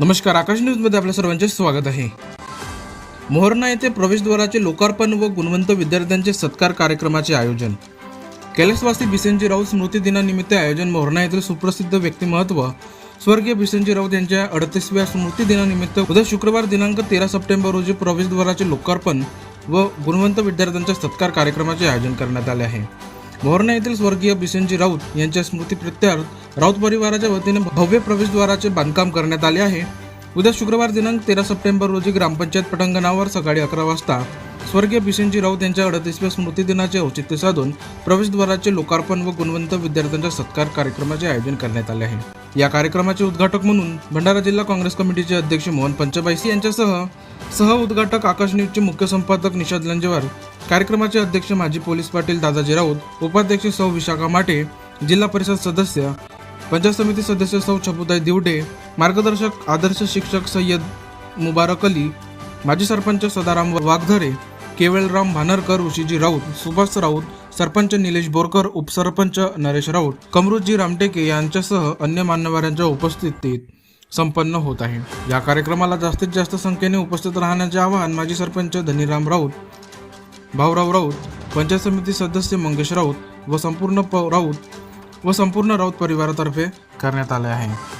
नमस्कार आकाश न्यूजमध्ये आपल्या सर्वांचे स्वागत आहे. मोहरणा येथे प्रवेशद्वाराचे लोकार्पण व गुणवंत विद्यार्थ्यांचे सत्कार कार्यक्रमाचे आयोजन. कैलासवासी बिसेनजी राऊत स्मृती दिनानिमित्त आयोजन मोहरणा येथील सुप्रसिद्ध व्यक्तिमत्व स्वर्गीय बिसेनजी राऊत यांच्या अडतीसव्या स्मृती दिनानिमित्त उद्या शुक्रवार दिनांक तेरा सप्टेंबर रोजी प्रवेशद्वाराचे लोकार्पण व गुणवंत विद्यार्थ्यांच्या सत्कार कार्यक्रमाचे आयोजन करण्यात आले आहे. मोहर्णा येथील स्वर्गीय बिसेनजी राऊत यांच्या स्मृतीप्रित्यर्थ राऊत परिवाराच्या वतीने भव्य प्रवेशद्वाराचे बांधकाम करण्यात आले आहे. उद्या शुक्रवार दिनांक तेरा सप्टेंबर रोजी ग्रामपंचायत पटांगणावर सकाळी अकरा वाजता स्वर्गीय बिसेनजी राऊत यांच्या अडतीसव्या स्मृती दिनाचे औचित्य साधून प्रवेशद्वाराचे लोकार्पण व गुणवंत विद्यार्थ्यांच्या सत्कार कार्यक्रमाचे आयोजन करण्यात आले आहे. या कार्यक्रमाचे उद्घाटक म्हणून भंडारा जिल्हा काँग्रेस कमिटीचे अध्यक्ष मोहन पंचबाईसी यांच्यासह सह उद्घाटक आकाश न्यूजचे मुख्य संपादक निषाद लंजेवार कार्यक्रमाचे अध्यक्ष माजी पोलीस पाटील दादाजी राऊत उपाध्यक्ष सौ विशाखा माटे जिल्हा परिषद सदस्य पंचायत समिती सदस्य सौ छपुताई दिवडे मार्गदर्शक आदर्श शिक्षक सय्यद मुबारक अली माजी सरपंच सदाराम वाघधरे केवळराम भानरकर ऋषीजी राऊत सुभाष राऊत सरपंच निलेश बोरकर उपसरपंच नरेश राऊत कमरुजी रामटेके यांच्यासह अन्य मान्यवरांच्या उपस्थितीत संपन्न होत आहे. या कार्यक्रमाला जास्तीत जास्त संख्येने उपस्थित राहण्याचे आवाहन माजी सरपंच धनीराम राऊत भाऊराव राऊत पंचायत समिती सदस्य मंगेश राऊत व संपूर्ण प राऊत व संपूर्ण राऊत परिवारातर्फे करण्यात आले आहे.